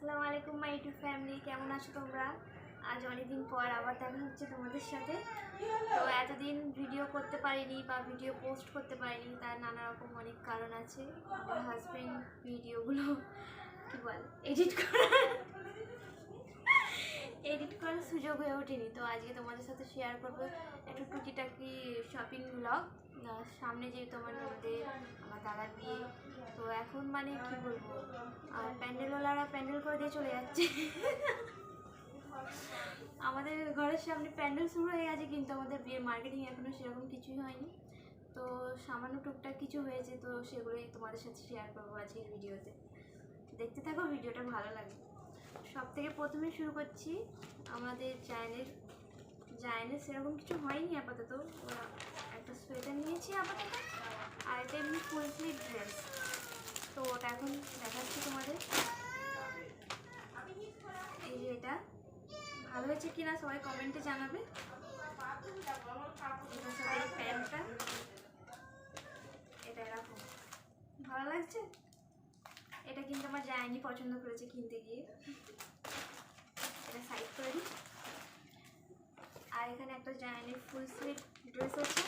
আসসালামু আলাইকুম my YouTube family কেমন আছো তোমরা? আজ অনেকদিন পর আবার দেখা হচ্ছে তোমাদের সাথে। তো এতদিন ভিডিও করতে পারিনি বা ভিডিও পোস্ট করতে পারিনি, তার নানা রকম অনেক কারণ আছে। আমার হাজব্যান্ড ভিডিওগুলো কী বল এডিট করার এডিট করার সুযোগ হয়ে ওঠেনি। তো আজকে তোমাদের সাথে শেয়ার করব একটু টুকিটাকি শপিং ব্লগ সামনে যেহেতু আমার ননদের আমার দাদার বিয়ে, তো এখন মানে কি বলব? আর প্যান্ডেলওয়ালারা প্যান্ডেল করে দিয়ে চলে যাচ্ছে। আমাদের ঘরের সামনে প্যান্ডেল শুরু হয়ে গেছে, কিন্তু আমাদের বিয়ের মার্কেটিং এখনও সেরকম কিছুই হয়নি। তো সামান্য টুকটাক কিছু হয়েছে, তো সেগুলোই তোমাদের সাথে শেয়ার করব আজকের ভিডিওতে দেখতে থাকো ভিডিওটা ভালো লাগে সব থেকে প্রথমে শুরু করছি আমাদের জায়নের জায়নের সেরকম কিছু হয়নি আপাতত। ওরা একটা সোয়েটার নিয়েছি আপাতত, আর এটা এমনি ফুল স্লিভ ড্রেস তো ওটা এখন দেখাচ্ছি তোমাদের। এই যে এটা। ভালো হয়েছে কিনা সবাই কমেন্টে জানাবে। এটা এরকম ভালো লাগছে? এটা কিন্তু আমার যায়নি পছন্দ করেছে কিনতে গিয়ে। এটা সাইড করে দিই। আর এখানে একটা জায়নির ফুল স্লিভ ড্রেস আছে।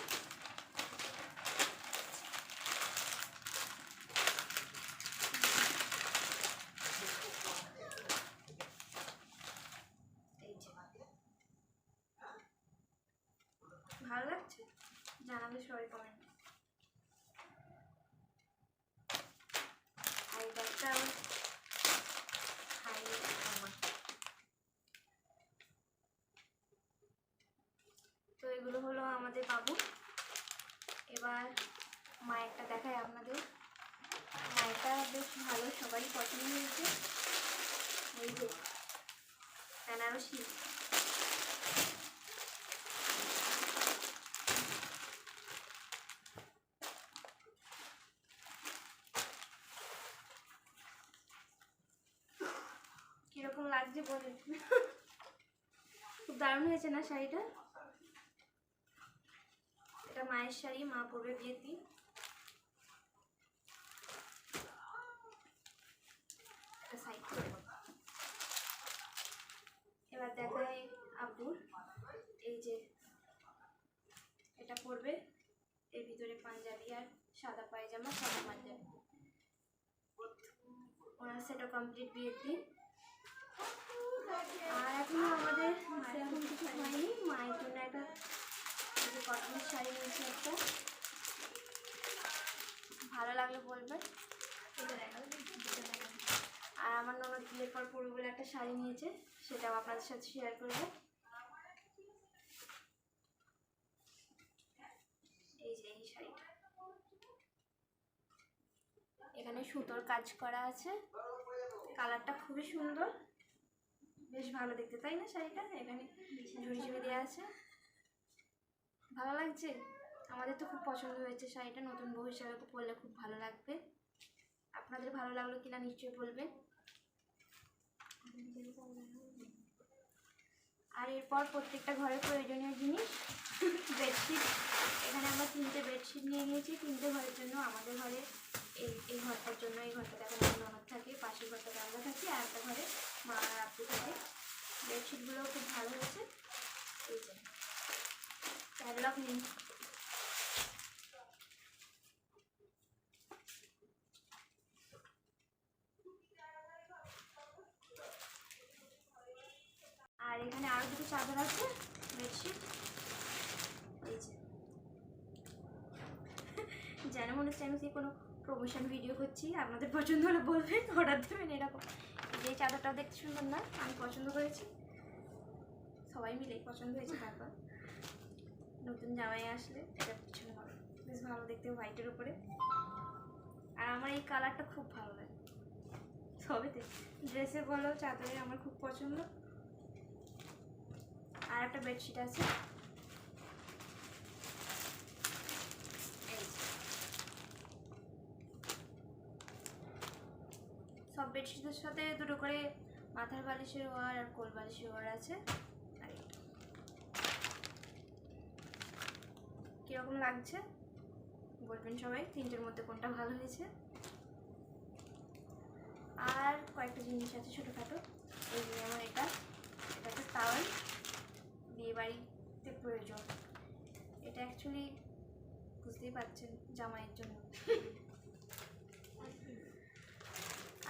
ভালো লাগছে? জানাবে সবাই কমেন্টে আর এটা একটা হাইলাইট আমার তো এগুলো হলো আমাদের বাবু। এবার মায়েরটা দেখায় আপনাদের। মায়েরটা বেশ ভালো, সবারই পছন্দ হয়েছে। এই যে কীরকম লাগছে বলে। খুব দারুণ হয়েছে না শাড়িটা? এটা মায়ের শাড়ি, মা পরবে বিয়ের দিন। এবার দেখাই আব্বুর, এই যে এটা পরবে। এর ভিতরে পাঞ্জাবি আর সাদা পায়জামা, সাদা পাঞ্জাবি। ওনার সেটা কমপ্লিট বিয়ের দিন। আর এখনও আমাদের সেরকম কিছু হয়নি। মায়ের জন্য একটা কটনের শাড়ি নিয়েছি একটা। ভালো লাগলে এটা আর আমার ননদ বিয়ের পর পরবে বলে একটা শাড়ি নিয়েছে, সেটাও আপনাদের সাথে শেয়ার করব। এই যে এই শাড়িটা। এখানে সুতোর কাজ করা আছে। কালারটা খুবই সুন্দর। বেশ ভালো দেখতে, তাই না শাড়িটা? এখানে ঝুড়ি ঝুড়ি দেওয়া আছে। ভালো লাগছে? আমাদের তো খুব পছন্দ হয়েছে শাড়িটা, নতুন বউ হিসাবে পরলে খুব ভালো লাগবে। আপনাদের ভালো লাগল কিনা নিশ্চয়ই বলবেন আর এরপর প্রত্যেকটা ঘরের প্রয়োজনীয় জিনিস, বেডশিট। এখানে আমরা তিনটে বেডশিট নিয়ে নিয়েছি। তিনটে ঘরের জন্য আমাদের ঘরে এই এই ঘরটার জন্য, এই ঘরটাতে এখন আমার ননদ থাকে। পাশের ঘরটাতে আমরা থাকি, আর একটা ঘরে মা আর আপু থাকে। বেডশিটগুলো খুব ভালো হয়েছে। এই যে ক্যাটালগ নেই। আর এখানে আরও দুটো চাদর আছে, বেডশিট। এই যেন মনে হচ্ছে আমি সেই কোনো প্রমোশন ভিডিও করছি। আপনাদের পছন্দ হলে বলবেন অর্ডার দেবেন, এরকম। যে চাদরটাও দেখতে সুন্দর না? আমি পছন্দ করেছি। সবাই মিলেই পছন্দ হয়েছে তারপর। নতুন জামাই আসলে, এটা পিছনে হবে। বেশ ভালো দেখতে হোয়াইটের উপরে। আর আমার এই কালারটা খুব ভালো লাগে। সবেতে ড্রেসে বলো, চাদরে আমার খুব পছন্দ। আর একটা বেডশিট আছে এই যে। সব বেডশিটের সাথে দুটো করে মাথার বালিশের ওয়ার আর কোল বালিশের ওয়ার আছে। আর। কীরকম লাগছে? বলবেন সবাই, তিনটের মধ্যে কোনটা ভালো হয়েছে? আর কয়েকটা জিনিস আছে ছোটোখাটো। এই যে যেমন এটা। এটা একটা তাওয়াল। বিয়ে বাড়িতে প্রয়োজন। এটা অ্যাকচুয়ালি বুঝতেই পারছেন জামাইয়ের জন্য।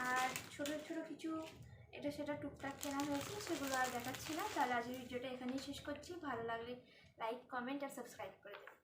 আর ছোটো ছোটো কিছু এটা সেটা টুকটাক কেনা হয়েছে, সেগুলো আর দেখাচ্ছি না। তাহলে আজকের ভিডিওটা এখানেই শেষ করছি। ভালো লাগলে লাইক কমেন্ট আর সাবস্ক্রাইব করে দেবেন।